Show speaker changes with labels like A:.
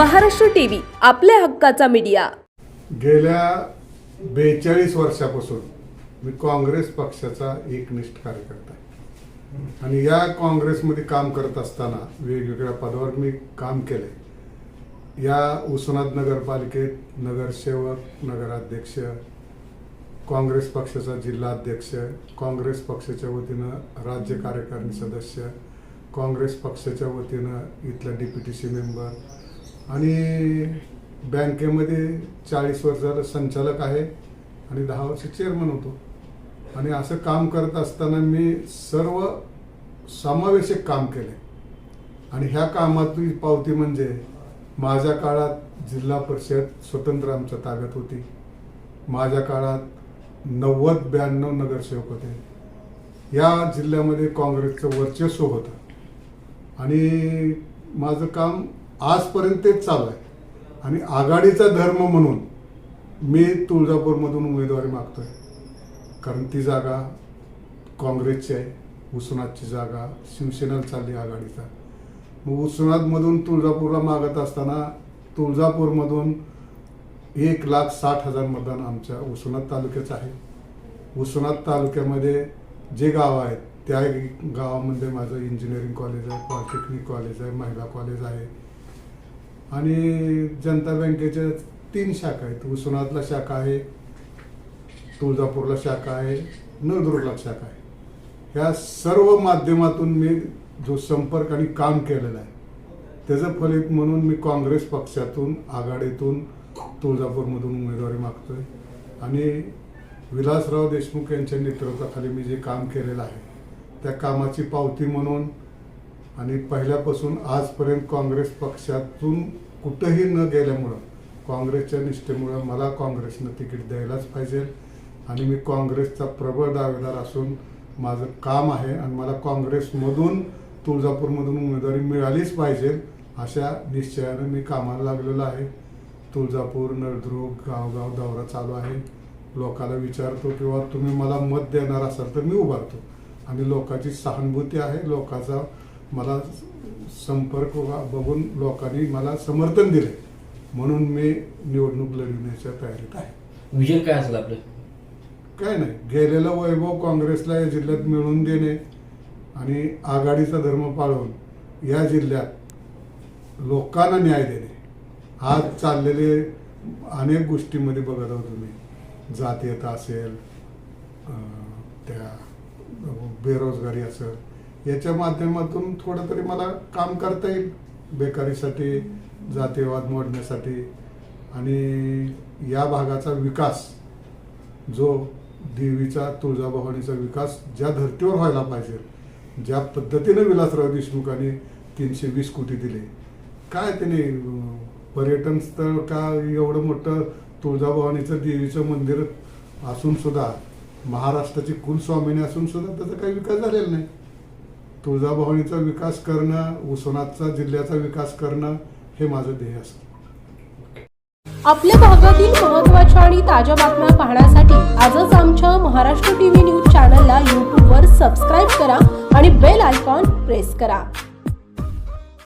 A: Maharashtra TV आपल्या हक्काचा media.
B: गेल्या बेचाळीस वर्षापासून मी काँग्रेस पक्षाचा एकनिष्ठ कार्यकर्ता आहे. आणि या काँग्रेसमध्ये काम करत असताना वेगवेगळ्या पदावर मी काम केले या उस्मानाबाद नगरपालिकेत नगरसेवक नगराध्यक्ष काँग्रेस पक्षाचा जिल्हाध्यक्ष काँग्रेस पक्षाच्या वतीनं राज्य कार्यकारिणी सदस्य काँग्रेस पक्षाच्या वतीनं इथला D P T C member आणि बँकेमध्ये चाळीस वर्ष संचालक आहे आणि दहा वर्ष चेअरमन होतो. आणि असं काम करत असताना मी सर्व समावेशक काम केले. आणि ह्या कामातली पावती म्हणजे माझ्या काळात जिल्हा परिषद स्वतंत्र आमच्या ताब्यात होती. माझ्या काळात नव्वद ब्याण्णव नगरसेवक होते. या जिल्ह्यामध्ये काँग्रेसचं वर्चस्व होतं. आणि माझं काम आजपर्यंत तेच चालू आहे. आणि आघाडीचा धर्म म्हणून मी तुळजापूरमधून उमेदवारी मागतोय. कारण ती जागा काँग्रेसची आहे उस्मानाबादची जागा शिवसेना चालली आघाडीचा. मग उस्मानाबादमधून तुळजापूरला मागत असताना तुळजापूरमधून एक लाख साठ हजार मतदान आमच्या उसनाथ तालुक्याचं आहे. उसनाथ तालुक्यामध्ये जे गाव आहेत त्या गावामध्ये माझं इंजिनिअरिंग कॉलेज आहे पॉलिटेक्निक कॉलेज आहे महिला कॉलेज आहे आणि जनता बँकेच्या तीन शाखा आहेत. उस्मानातला शाखा आहे तुळजापूरला शाखा आहे नळदुर्गला शाखा आहे. ह्या सर्व माध्यमातून मी जो संपर्क आणि काम केलेलं आहे त्याचं फलित म्हणून मी काँग्रेस पक्षातून आघाडीतून तुळजापूरमधून उमेदवारी मागतो आहे आणि विलासराव देशमुख यांच्या नेतृत्वाखाली मी जे काम केलेलं आहे त्या कामाची पावती म्हणून आणि पहिल्यापासून आजपर्यंत काँग्रेस पक्षातून कुठंही न गेल्यामुळं काँग्रेसच्या निष्ठेमुळं मला काँग्रेसनं तिकीट द्यायलाच पाहिजे. आणि मी काँग्रेसचा प्रबळ दावेदार असून माझं काम आहे आणि मला काँग्रेसमधून तुळजापूरमधून उमेदवारी मिळालीच पाहिजे अशा निश्चयानं मी कामाला लागलेलो आहे. तुळजापूर नळदुर्ग गावगाव दौरा चालू आहे. लोकाला विचारतो किंवा तुम्ही मला मत देणार असाल तर मी उभारतो. आणि लोकांची सहानुभूती आहे लोकाचा मला संपर्क बघून लोकांनी मला समर्थन दिले म्हणून मी निवडणूक लढविण्याच्या तयारीत आहे.
C: विजन काय असेल आपलं?
B: काय नाही. गेलेलं वैभव काँग्रेसला या जिल्ह्यात मिळवून देणे आणि आघाडीचा धर्म पाळून या जिल्ह्यात लोकांना न्याय देणे. आज चाललेले अनेक गोष्टीमध्ये बघत आहोत तुम्ही. जातीयता असेल त्या बेरोजगारी असेल याच्या माध्यमातून थोडं तरी मला काम करता येईल बेकारीसाठी जातीयवाद मोडण्यासाठी. आणि या भागाचा विकास जो देवीचा तुळजाभवानीचा विकास ज्या धर्तीवर व्हायला पाहिजे ज्या पद्धतीने विलासराव देशमुखांनी तीनशे वीस कोटी दिले काय त्याने पर्यटन स्थळ का एवढं मोठं तुळजाभवानीचं देवीचं मंदिर असून सुद्धा महाराष्ट्राची कुलस्वामिनी असून सुद्धा त्याचा काही विकास झालेला नाही. तुळजाभवानीचा विकास करणं उसनाथचा जिल्ह्याचा विकास करणं हे माझं ध्येय असतं.
A: आपल्या भागातील महत्त्वाच्या आणि ताज्या बातम्या पाहण्यासाठी आजच आमच्या महाराष्ट्र टीव्ही न्यूज चॅनलला यूट्यूबवर सबस्क्राईब करा आणि बेल आयकॉन प्रेस करा.